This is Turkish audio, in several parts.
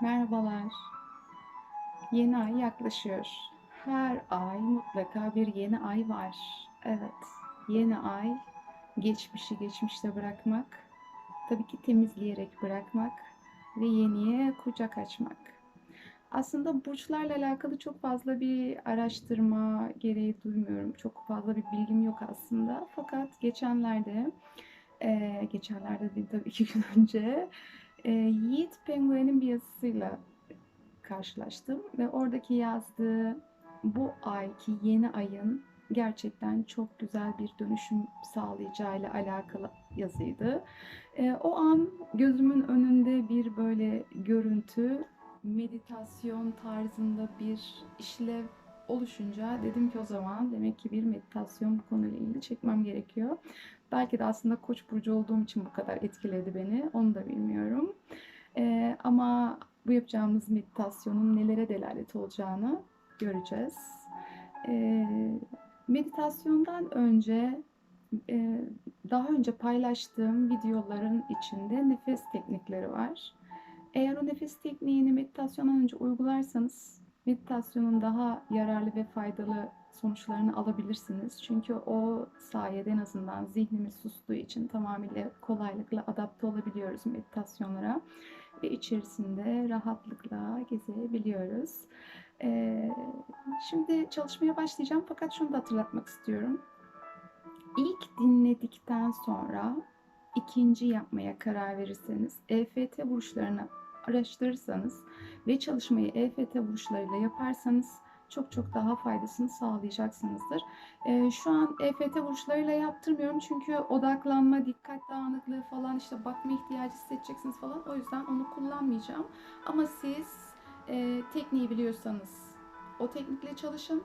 Merhabalar. Yeni ay yaklaşıyor. Her ay mutlaka bir yeni ay var. Evet, yeni ay geçmişi geçmişte bırakmak, tabii ki temizleyerek bırakmak ve yeniye kucak açmak. Aslında burçlarla alakalı çok fazla bir araştırma gereği duymuyorum. Çok fazla bir bilgim yok aslında. Fakat geçenlerde, geçenlerde değil tabii iki gün önce eee, Yiğit Penguen'in bir yazısıyla karşılaştım ve oradaki yazdığı bu ayki yeni ayın gerçekten çok güzel bir dönüşüm sağlayacağıyla alakalı yazıydı. Eee, o an gözümün önünde bir böyle görüntü, meditasyon tarzında bir işlev oluşunca dedim ki o zaman demek ki bir meditasyon bu konuyla ilgili çekmem gerekiyor. Belki de aslında Koç burcu olduğum için bu kadar etkiledi beni. Onu da bilmiyorum. Eee, ama bu yapacağımız meditasyonun nelere delalet olacağını göreceğiz. Eee, meditasyondan önce eee, daha önce paylaştığım videoların içinde nefes teknikleri var. Eğer o nefes tekniğini meditasyondan önce uygularsanız meditasyonun daha yararlı ve faydalı sonuçlarını alabilirsiniz. Çünkü o sayede en azından zihnimiz sustuğu için tamamıyla kolaylıkla adapte olabiliyoruz meditasyonlara ve içerisinde rahatlıkla gezebiliyoruz. Ee, şimdi çalışmaya başlayacağım fakat şunu da hatırlatmak istiyorum. İlk dinledikten sonra ikinci yapmaya karar verirseniz, EFT burçlarını araştırırsanız ve çalışmayı EFT burçlarıyla yaparsanız çok çok daha faydasını sağlayacaksınızdır. Ee, şu an EFT burçlarıyla yaptırmıyorum çünkü odaklanma, dikkat dağınıklığı falan işte bakma ihtiyacı hissedeceksiniz falan. O yüzden onu kullanmayacağım. Ama siz e, tekniği biliyorsanız o teknikle çalışın.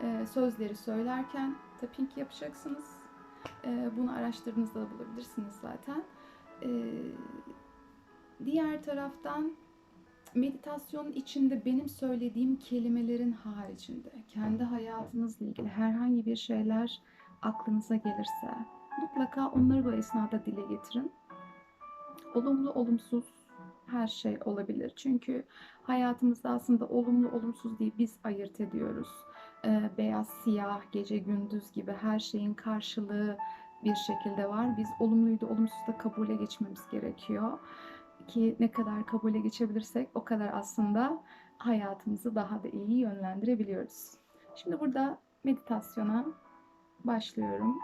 E, sözleri söylerken tapping yapacaksınız. E, bunu araştırdığınızda da bulabilirsiniz zaten. E, diğer taraftan meditasyonun içinde benim söylediğim kelimelerin haricinde kendi hayatınızla ilgili herhangi bir şeyler aklınıza gelirse mutlaka onları bu esnada dile getirin. Olumlu olumsuz her şey olabilir. Çünkü hayatımızda aslında olumlu olumsuz diye biz ayırt ediyoruz. Ee, beyaz, siyah, gece gündüz gibi her şeyin karşılığı bir şekilde var. Biz olumluyu da olumsuzu da kabule geçmemiz gerekiyor. Ki ne kadar kabule geçebilirsek o kadar aslında hayatımızı daha da iyi yönlendirebiliyoruz. Şimdi burada meditasyona başlıyorum.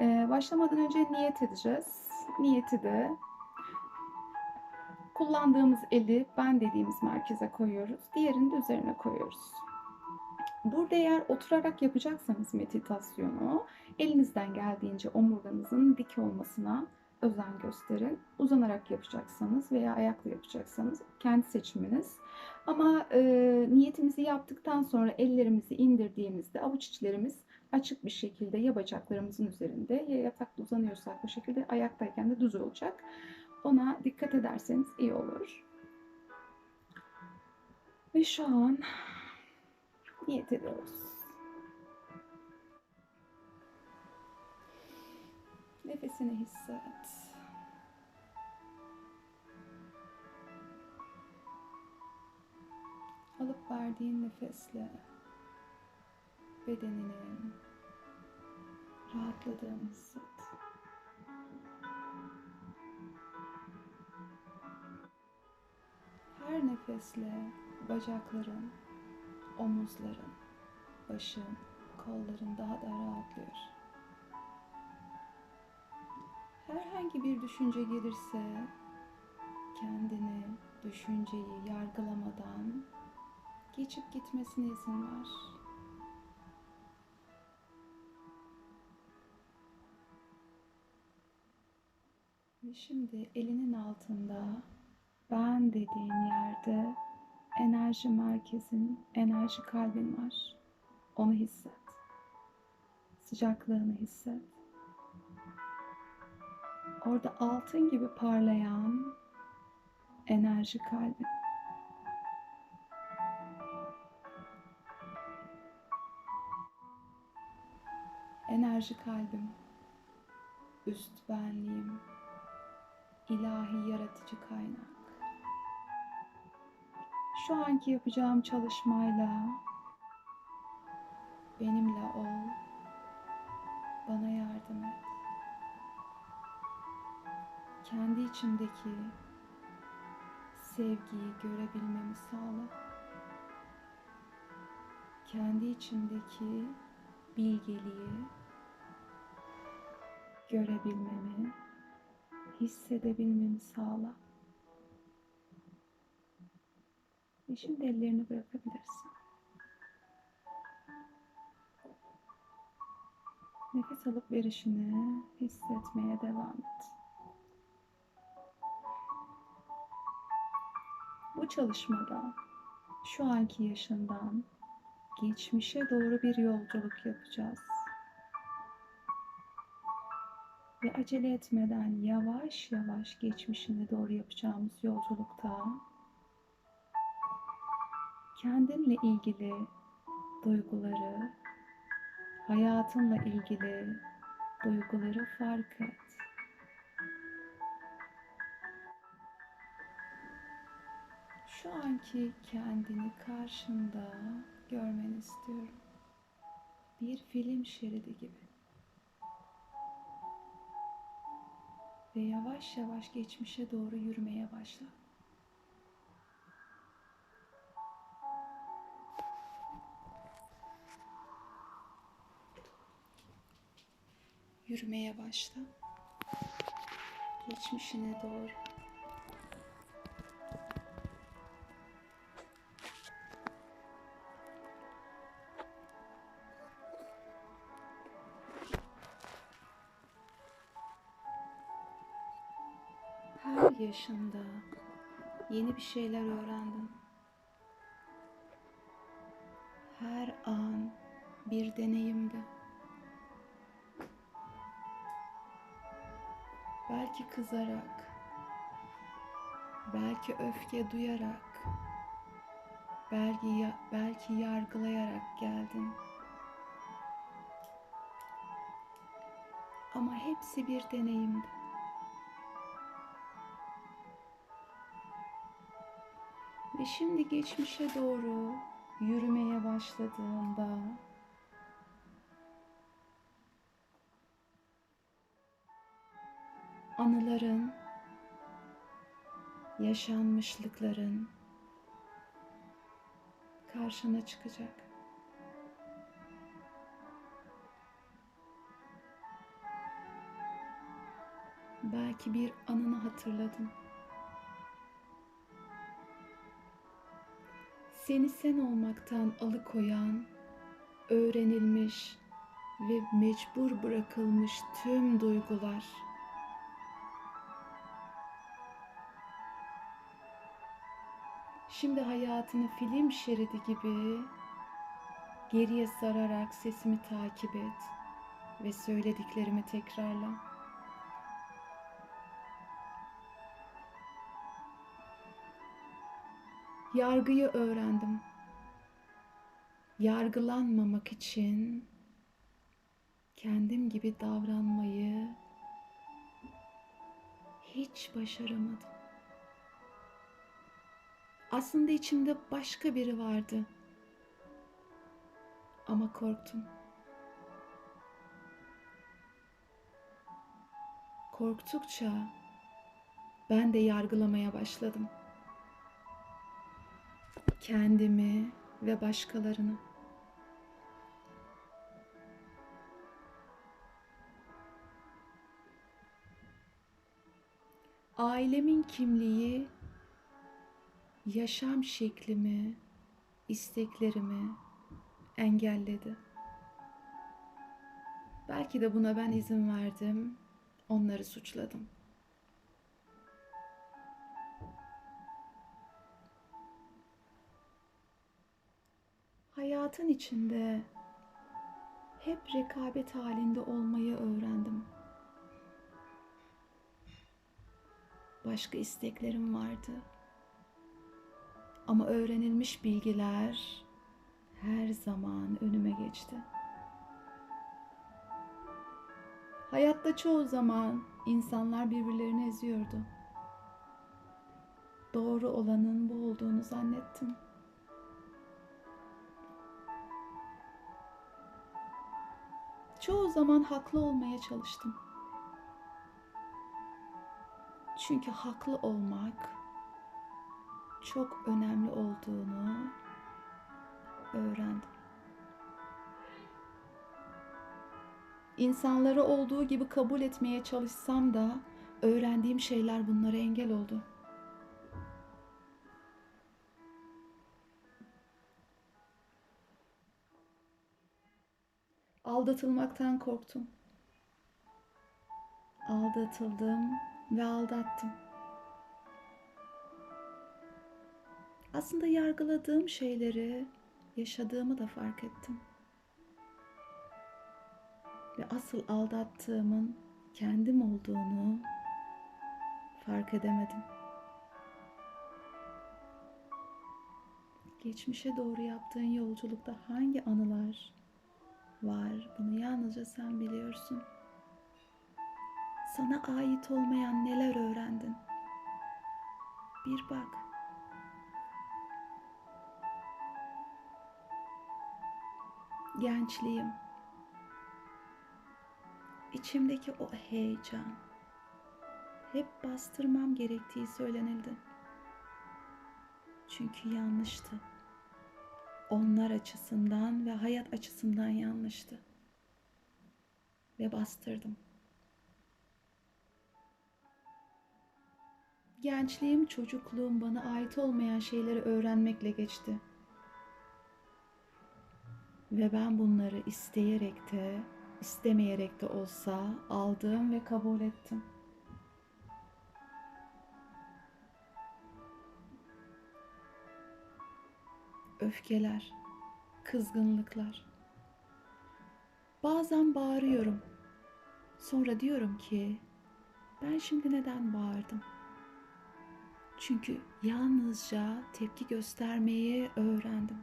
Ee, başlamadan önce niyet edeceğiz. Niyeti de kullandığımız eli ben dediğimiz merkeze koyuyoruz. Diğerini de üzerine koyuyoruz. Burada eğer oturarak yapacaksanız meditasyonu elinizden geldiğince omurganızın dik olmasına özen gösterin. Uzanarak yapacaksanız veya ayakla yapacaksanız kendi seçiminiz. Ama e, niyetimizi yaptıktan sonra ellerimizi indirdiğimizde avuç içlerimiz açık bir şekilde ya bacaklarımızın üzerinde ya yatakta uzanıyorsak bu şekilde ayaktayken de düz olacak. Ona dikkat ederseniz iyi olur. Ve şu an niyet ediyoruz. Nefesini hisset. Alıp verdiğin nefesle bedeninin rahatladığını hisset. Her nefesle bacakların, omuzların, başın, kolların daha da rahatlıyor. Herhangi bir düşünce gelirse kendini, düşünceyi yargılamadan geçip gitmesine izin ver. Ve şimdi elinin altında ben dediğin yerde enerji merkezin, enerji kalbin var. Onu hisset. Sıcaklığını hisset. Orada altın gibi parlayan enerji kalbin. Enerji kalbim, üst benliğim, ilahi yaratıcı kaynak. Şu anki yapacağım çalışmayla benimle ol. Bana yardım et. Kendi içimdeki sevgiyi görebilmemi sağla. Kendi içimdeki bilgeliği görebilmemi, hissedebilmemi sağla. Ve şimdi ellerini bırakabilirsin. Nefes alıp verişini hissetmeye devam et. Bu çalışmada şu anki yaşından geçmişe doğru bir yolculuk yapacağız. Ve acele etmeden yavaş yavaş geçmişine doğru yapacağımız yolculukta kendinle ilgili duyguları, hayatınla ilgili duyguları fark et. Şu anki kendini karşında görmeni istiyorum. Bir film şeridi gibi. Ve yavaş yavaş geçmişe doğru yürümeye başla. Yürümeye başla. Geçmişine doğru. Yaşında yeni bir şeyler öğrendin. Her an bir deneyimdi. Belki kızarak, belki öfke duyarak, belki belki yargılayarak geldin. Ama hepsi bir deneyimdi. Ve şimdi geçmişe doğru yürümeye başladığında anıların, yaşanmışlıkların karşına çıkacak. Belki bir anını hatırladın. Seni sen olmaktan alıkoyan, öğrenilmiş ve mecbur bırakılmış tüm duygular Şimdi hayatını film şeridi gibi geriye sararak sesimi takip et ve söylediklerimi tekrarla. Yargıyı öğrendim. Yargılanmamak için kendim gibi davranmayı hiç başaramadım. Aslında içimde başka biri vardı. Ama korktum. Korktukça ben de yargılamaya başladım. Kendimi ve başkalarını. Ailemin kimliği yaşam şeklimi, isteklerimi engelledi. Belki de buna ben izin verdim, onları suçladım. Hayatın içinde hep rekabet halinde olmayı öğrendim. Başka isteklerim vardı. Ama öğrenilmiş bilgiler her zaman önüme geçti. Hayatta çoğu zaman insanlar birbirlerini eziyordu. doğru olanın bu olduğunu zannettim. Çoğu zaman haklı olmaya çalıştım. Çünkü haklı olmak çok önemli olduğunu öğrendim. İnsanları olduğu gibi kabul etmeye çalışsam da öğrendiğim şeyler bunlara engel oldu. Aldatılmaktan korktum. Aldatıldım ve aldattım. Aslında yargıladığım şeyleri yaşadığımı da fark ettim. Ve asıl aldattığımın kendim olduğunu fark edemedim. Geçmişe doğru yaptığın yolculukta hangi anılar var? Bunu yalnızca sen biliyorsun. Sana ait olmayan neler öğrendin? Bir bak. Gençliğim. İçimdeki o heyecan. Hep bastırmam gerektiği söylenildi. Çünkü yanlıştı. Onlar açısından ve hayat açısından yanlıştı. Ve bastırdım. Gençliğim, çocukluğum bana ait olmayan şeyleri öğrenmekle geçti. Ve ben bunları isteyerek de, istemeyerek de olsa aldım ve kabul ettim. Öfkeler, kızgınlıklar. Bazen bağırıyorum. Sonra diyorum ki ben şimdi neden bağırdım? Çünkü yalnızca tepki göstermeyi öğrendim.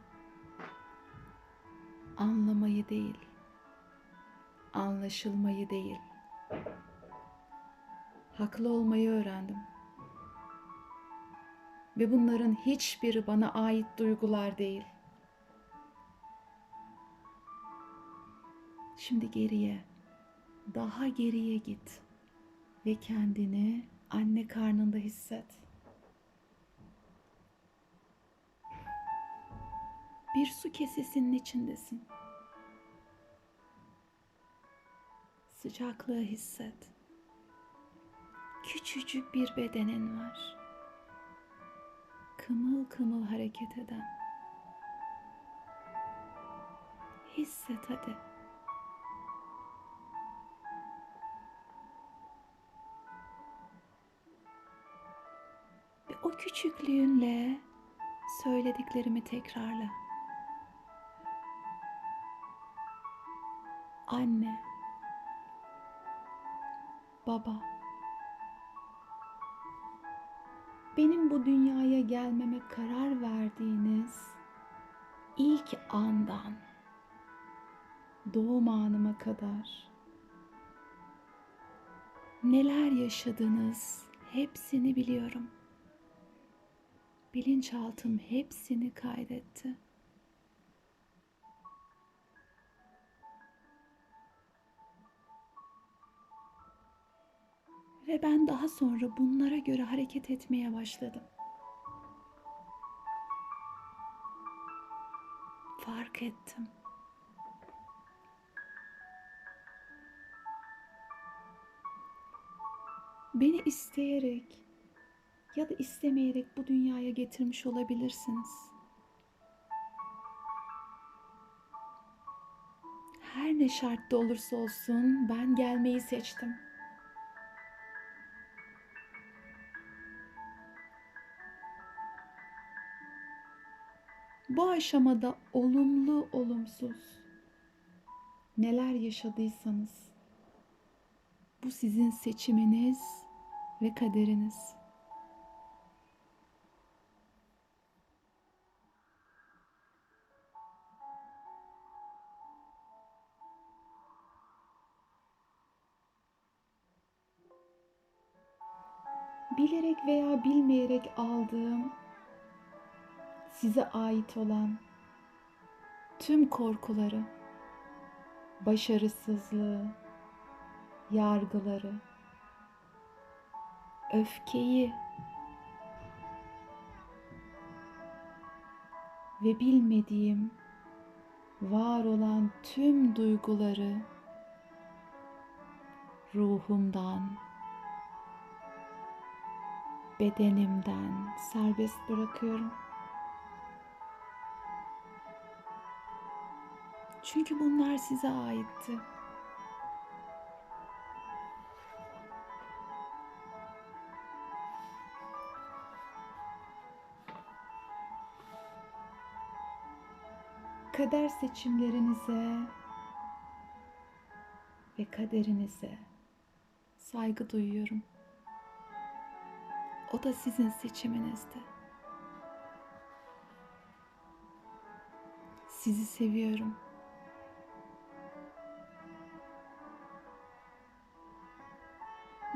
Anlamayı değil, anlaşılmayı değil. Haklı olmayı öğrendim. Ve bunların hiçbiri bana ait duygular değil. Şimdi geriye, daha geriye git ve kendini anne karnında hisset. Bir su kesesinin içindesin. Sıcaklığı hisset. Küçücük bir bedenin var. Kımıl kımıl hareket eden. Hisset hadi. Ve o küçüklüğünle söylediklerimi tekrarla. Anne, baba, benim bu dünyaya gelmeme karar verdiğiniz ilk andan doğum anıma kadar neler yaşadınız hepsini biliyorum. Bilinçaltım hepsini kaydetti. Ve ben daha sonra bunlara göre hareket etmeye başladım. Fark ettim. Beni isteyerek ya da istemeyerek bu dünyaya getirmiş olabilirsiniz. Her ne şartta olursa olsun ben gelmeyi seçtim. Bu aşamada olumlu olumsuz neler yaşadıysanız bu sizin seçiminiz ve kaderiniz. bilerek veya bilmeyerek aldığım size ait olan tüm korkuları, başarısızlığı, yargıları, öfkeyi ve bilmediğim var olan tüm duyguları ruhumdan, bedenimden serbest bırakıyorum. Çünkü bunlar size aitti. Kader seçimlerinize ve kaderinize saygı duyuyorum. O da sizin seçiminizdi. Sizi seviyorum.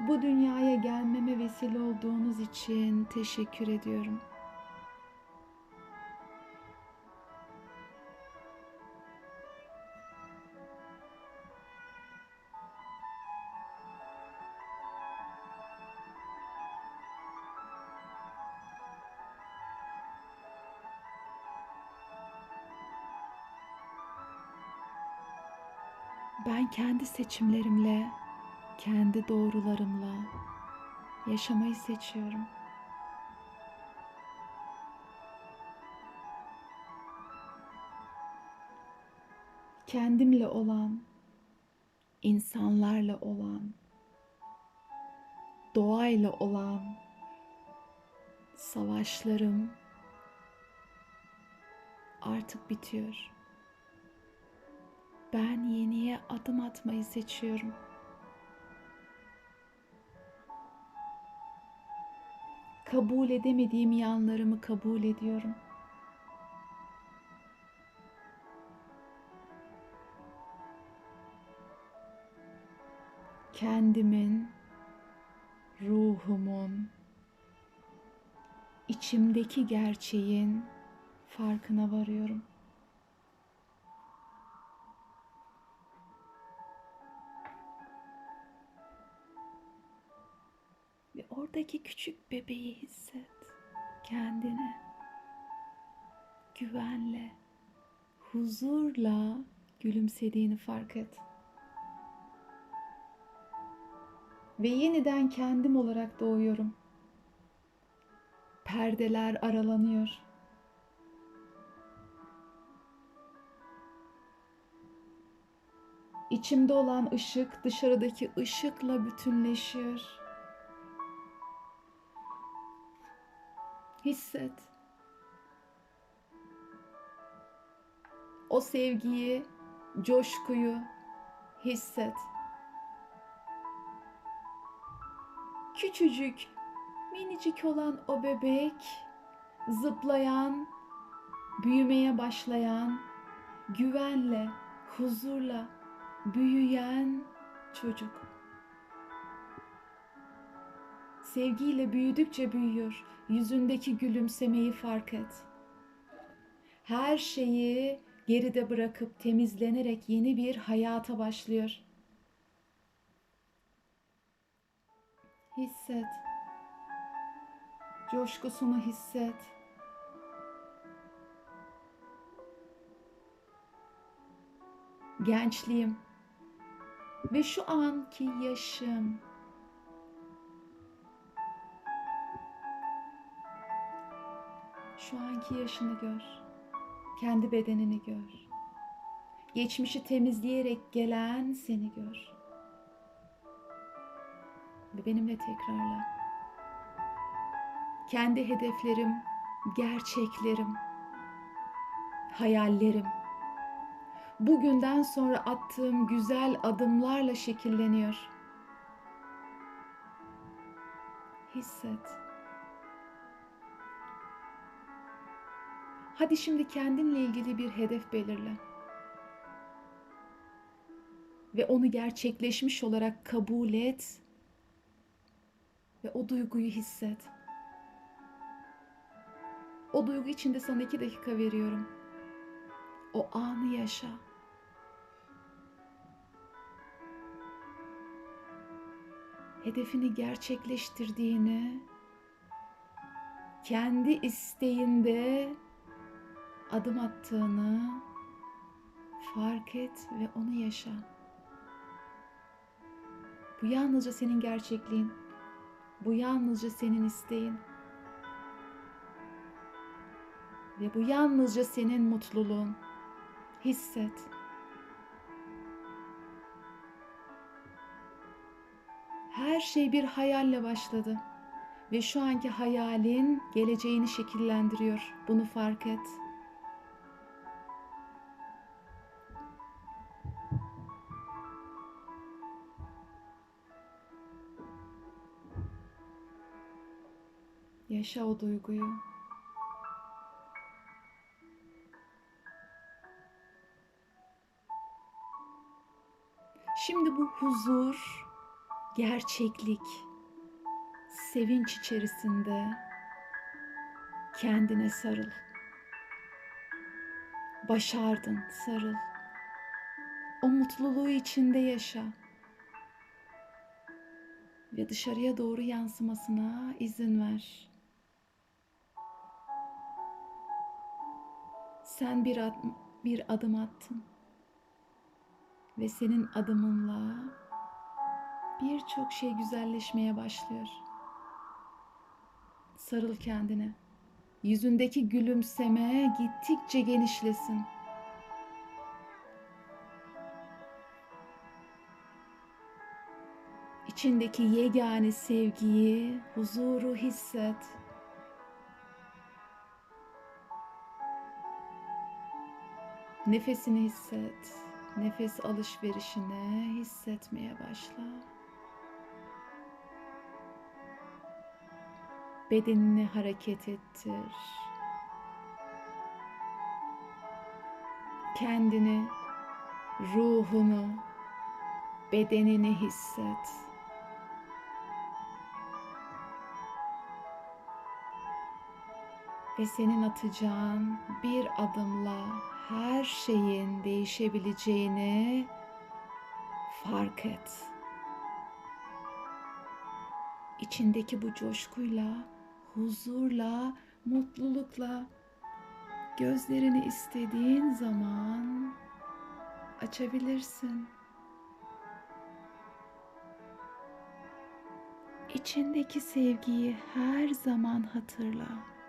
Bu dünyaya gelmeme vesile olduğunuz için teşekkür ediyorum. Ben kendi seçimlerimle, kendi doğrularımla yaşamayı seçiyorum. Kendimle olan, insanlarla olan, doğayla olan savaşlarım artık bitiyor. Ben yeniye adım atmayı seçiyorum. Kabul edemediğim yanlarımı kabul ediyorum. Kendimin, ruhumun, içimdeki gerçeğin farkına varıyorum. Oradaki küçük bebeği hisset. Kendini güvenle, huzurla gülümsediğini fark et. Ve yeniden kendim olarak doğuyorum. Perdeler aralanıyor. İçimde olan ışık dışarıdaki ışıkla bütünleşiyor. Hisset. O sevgiyi, coşkuyu hisset. Küçücük, minicik olan o bebek, zıplayan, büyümeye başlayan, güvenle, huzurla büyüyen çocuk. Sevgiyle büyüdükçe büyüyor. Yüzündeki gülümsemeyi fark et. Her şeyi geride bırakıp temizlenerek yeni bir hayata başlıyor. Hisset. Coşkusunu hisset. Gençliğim ve şu anki yaşım Şu anki yaşını gör. Kendi bedenini gör. Geçmişi temizleyerek gelen seni gör. Ve benimle tekrarla. Kendi hedeflerim, gerçeklerim, hayallerim bugünden sonra attığım güzel adımlarla şekilleniyor. Hisset. Hadi şimdi kendinle ilgili bir hedef belirle. Ve onu gerçekleşmiş olarak kabul et. ve o duyguyu hisset. O duygu içinde sana iki dakika veriyorum. O anı yaşa. Hedefini gerçekleştirdiğini, kendi isteğinde adım attığını fark et ve onu yaşa. Bu yalnızca senin gerçekliğin. Bu yalnızca senin isteğin. Ve bu yalnızca senin mutluluğun. Hisset. Her şey bir hayalle başladı ve şu anki hayalin geleceğini şekillendiriyor. Bunu fark et. Yaşa o duyguyu. Şimdi bu huzur, gerçeklik, sevinç içerisinde kendine sarıl. Başardın, sarıl. O mutluluğu içinde yaşa. Ve dışarıya doğru yansımasına izin ver. Sen bir adım, bir adım attın. Ve senin adımınla birçok şey güzelleşmeye başlıyor. Sarıl kendine. Yüzündeki gülümseme gittikçe genişlesin. İçindeki yegane sevgiyi, huzuru hisset. Nefesini hisset. Nefes alışverişini hissetmeye başla. Bedenini hareket ettir. Kendini, ruhunu, bedenini hisset. Ve senin atacağın bir adımla her şeyin değişebileceğini fark et. İçindeki bu coşkuyla, huzurla, mutlulukla gözlerini istediğin zaman açabilirsin. İçindeki sevgiyi her zaman hatırla.